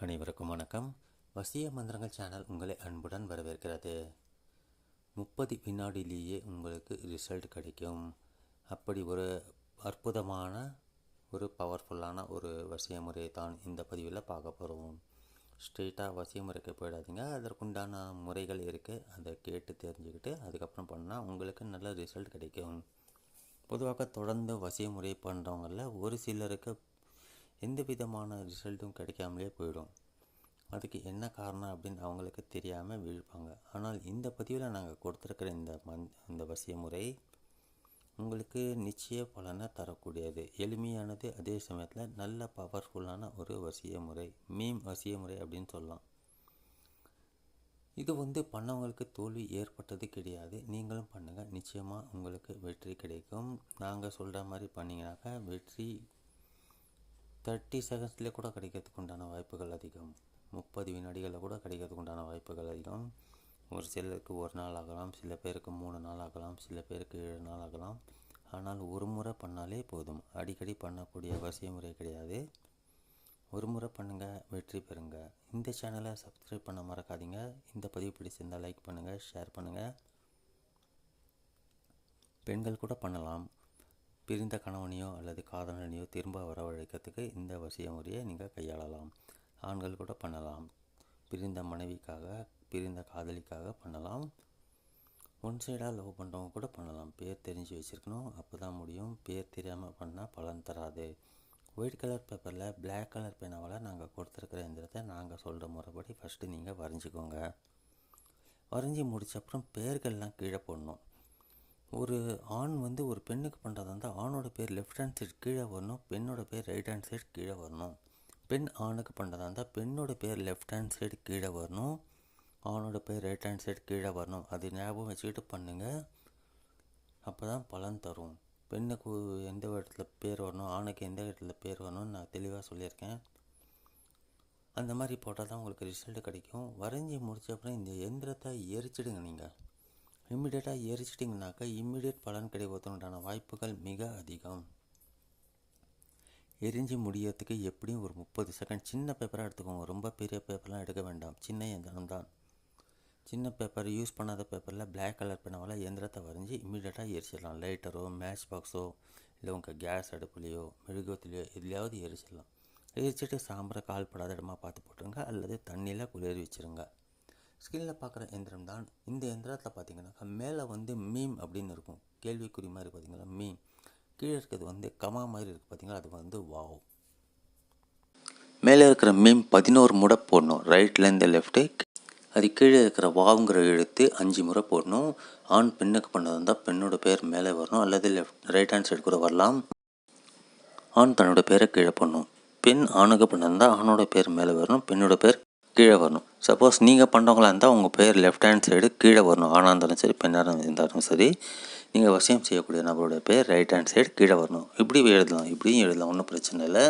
அனைவருக்கும் வணக்கம். வசிய மந்திரங்கள் சேனல் உங்களை அன்புடன் வரவேற்கிறது. முப்பது வினாடிலேயே உங்களுக்கு ரிசல்ட் கிடைக்கும். அப்படி ஒரு அற்புதமான ஒரு பவர்ஃபுல்லான ஒரு வசிய முறையை தான் இந்த பதிவில் பார்க்க போகிறோம் ஸ்ட்ரெயிட்டாக வசிய முறைக்கு போயிடாதீங்க. அதற்குண்டான முறைகள் இருக்குது அதை கேட்டு தெரிஞ்சுக்கிட்டு அதுக்கப்புறம் பண்ணால் உங்களுக்கு நல்ல ரிசல்ட் கிடைக்கும். பொதுவாக தொடர்ந்து வசிய முறை பண்ணுறவங்களில் ஒரு சிலருக்கு எந்த விதமான ரிசல்ட்டும் கிடைக்காமலே போயிடும். அதுக்கு என்ன காரணம் அப்படின்னு அவங்களுக்கு தெரியாமல் விழுப்பாங்க. ஆனால் இந்த பதிவில் நாங்கள் கொடுத்துருக்கிற இந்த மந் இந்த வசிய முறை உங்களுக்கு நிச்சய பலனை தரக்கூடியது. எளிமையானது அதே சமயத்தில் நல்ல பவர்ஃபுல்லான ஒரு வசிய முறை மீம் வசிய முறை அப்படின்னு சொல்லலாம். இது வந்து பண்ணவங்களுக்கு தோல்வி ஏற்பட்டது கிடையாது. நீங்களும் பண்ணுங்கள் நிச்சயமாக உங்களுக்கு வெற்றி கிடைக்கும். நாங்கள் சொல்கிற மாதிரி பண்ணிங்கனாக்கா வெற்றி தேர்ட்டி செகண்ட்ஸ்லேயே கூட கிடைக்கிறதுக்கு உண்டான வாய்ப்புகள் அதிகம். முப்பது வினாடிகளில் கூட கிடைக்கிறதுக்கு உண்டான வாய்ப்புகள் அதிகம். ஒரு சிலருக்கு ஒரு நாள் ஆகலாம் சில பேருக்கு மூணு நாள் ஆகலாம் சில பேருக்கு ஏழு நாள் ஆகலாம். ஆனால் ஒரு முறை பண்ணாலே போதும். அடிக்கடி பண்ணக்கூடிய அவசிய முறை கிடையாது. ஒரு முறை பண்ணுங்கள் வெற்றி பெறுங்க. இந்த சேனலை சப்ஸ்கிரைப் பண்ண மறக்காதீங்க. இந்த பதிவு பிடிச்சிருந்தால் லைக் பண்ணுங்கள் ஷேர் பண்ணுங்கள் பெண்கள் கூட பண்ணலாம். பிரிந்த கணவனையோ அல்லது காதலனையோ திரும்ப வரவழைக்கிறதுக்கு இந்த வசிய முறையை நீங்கள் கையாளலாம். ஆண்கள் கூட பண்ணலாம். பிரிந்த மனைவிக்காக பிரிந்த காதலிக்காக பண்ணலாம். ஒன் சைடாக லவ் பண்ணுறவங்க கூட பண்ணலாம். பேர் தெரிஞ்சு வச்சுருக்கணும். அப்போ தான் முடியும். பேர் தெரியாமல் பண்ணால் பலன் தராது. ஒயிட் கலர் பேப்பரில் பிளாக் கலர் பேனாவால் நாங்கள் கொடுத்துருக்குற எந்திரத்தை நாங்கள் சொல்கிற முறைப்படி ஃபஸ்ட்டு நீங்கள் வரைஞ்சிக்கோங்க. வரைஞ்சி முடிச்ச அப்புறம் பேர்கள்லாம் கீழே போடணும். ஒரு ஆண் வந்து ஒரு பெண்ணுக்கு பண்ணுறதா இருந்தால் ஆணோட பேர் லெஃப்ட் ஹேண்ட் சைடு கீழே வரணும் பெண்ணோட பேர் ரைட் ஹேண்ட் சைடு கீழே வரணும். பெண் ஆணுக்கு பண்ணுறதா இருந்தால் பெண்ணோட பேர் லெஃப்ட் ஹேண்ட் சைடு கீழே வரணும் ஆணோட பேர் ரைட் ஹேண்ட் சைடு கீழே வரணும். அது ஞாபகம் வச்சுக்கிட்டு பண்ணுங்கள் அப்போ தான் பலன் தரும். பெண்ணுக்கு எந்த இடத்துல பேர் வரணும் ஆணுக்கு எந்த இடத்துல பேர் வரணும்னு நான் தெளிவாக சொல்லியிருக்கேன். அந்த மாதிரி போட்டால் தான் உங்களுக்கு ரிசல்ட் கிடைக்கும். வரைஞ்சி முடிச்ச அப்புறம் இந்த எந்திரத்தை எரிச்சிடுங்க நீங்கள் இம்மிடியேட்டாக எரிச்சிட்டிங்கனாக்கா இம்மிடியேட் பலன் கிடைப்பதற்கான வாய்ப்புகள் மிக அதிகம். எரிஞ்சு முடியறதுக்கு எப்படியும் ஒரு முப்பது செகண்ட் சின்ன பேப்பராக எடுத்துக்கோங்க. ரொம்ப பெரிய பேப்பர்லாம் எடுக்க வேண்டாம். சின்ன எந்திரம் தான். சின்ன பேப்பர் யூஸ் பண்ணாத பேப்பரில் பிளாக் கலர் பெண்ணால் எந்திரத்தை வரைஞ்சி இம்மிடியேட்டாக எரிச்சிடலாம். லைட்டரோ மேட்ச் பாக்ஸோ இல்லை உங்கள் கேஸ் அடுப்புலையோ மெழுகுவத்திலையோ எதுலையாவது எரிச்சிடலாம். எரிச்சிட்டு சாம்பரை கால் படாத இடமா பார்த்து போட்டுருங்க. அல்லது தண்ணியில் குளிர் வச்சுருங்க ஸ்கிரீனில் பார்க்குற எந்திரம் தான் இந்த எந்திரத்தில் பார்த்தீங்கன்னாக்கா மேலே வந்து மீம் அப்படின்னு இருக்கும். கேள்விக்குறி மாதிரி பார்த்தீங்களா மீம் கீழே இருக்கிறது வந்து கமா மாதிரி இருக்குது பார்த்தீங்களா அது வந்து வாவ் மேலே இருக்கிற மீம் பதினோரு முறை போடணும். ரைட்லேருந்து லெஃப்ட்டு அது கீழே இருக்கிற வாவுங்கிற எழுத்து அஞ்சு முறை போடணும். ஆண் பெண்ணுக்கு பண்ணதாக இருந்தால் பெண்ணோட பேர் மேலே வரணும். அல்லது லெஃப்ட் ரைட் ஹேண்ட் சைடு கூட வரலாம். ஆண் தன்னோட பேரை கீழே போடணும். பெண் ஆணுக்கு பண்ணிருந்தால் ஆணோட பேர் மேலே வரணும். பெண்ணோட பேர் கீழே வரணும். சப்போஸ் நீங்கள் பண்ணுறவங்களா இருந்தால் உங்கள் பேர் லெஃப்ட் ஹேண்ட் சைடு கீழே வரணும். ஆணாக இருந்தாலும் சரி பெண்ணாக இருந்தாலும் சரி நீங்கள் வசியம் செய்யக்கூடிய நபரோட பேர் ரைட் ஹேண்ட் சைடு கீழே வரணும். இப்படி எழுதலாம் இப்படியும் எழுதலாம் ஒன்றும் பிரச்சனை இல்லை.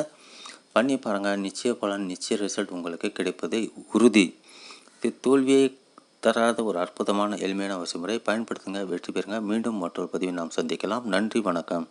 பண்ணி பாருங்கள் நிச்சய பலன் நிச்சய ரிசல்ட் உங்களுக்கு கிடைப்பது உறுதி. இது தோல்வியை தராத ஒரு அற்புதமான எளிமையான வசிமுறை. பயன்படுத்துங்க வெற்றி பெறுங்க. மீண்டும் மற்றொரு பதிவை நாம் சந்திக்கலாம். நன்றி வணக்கம்.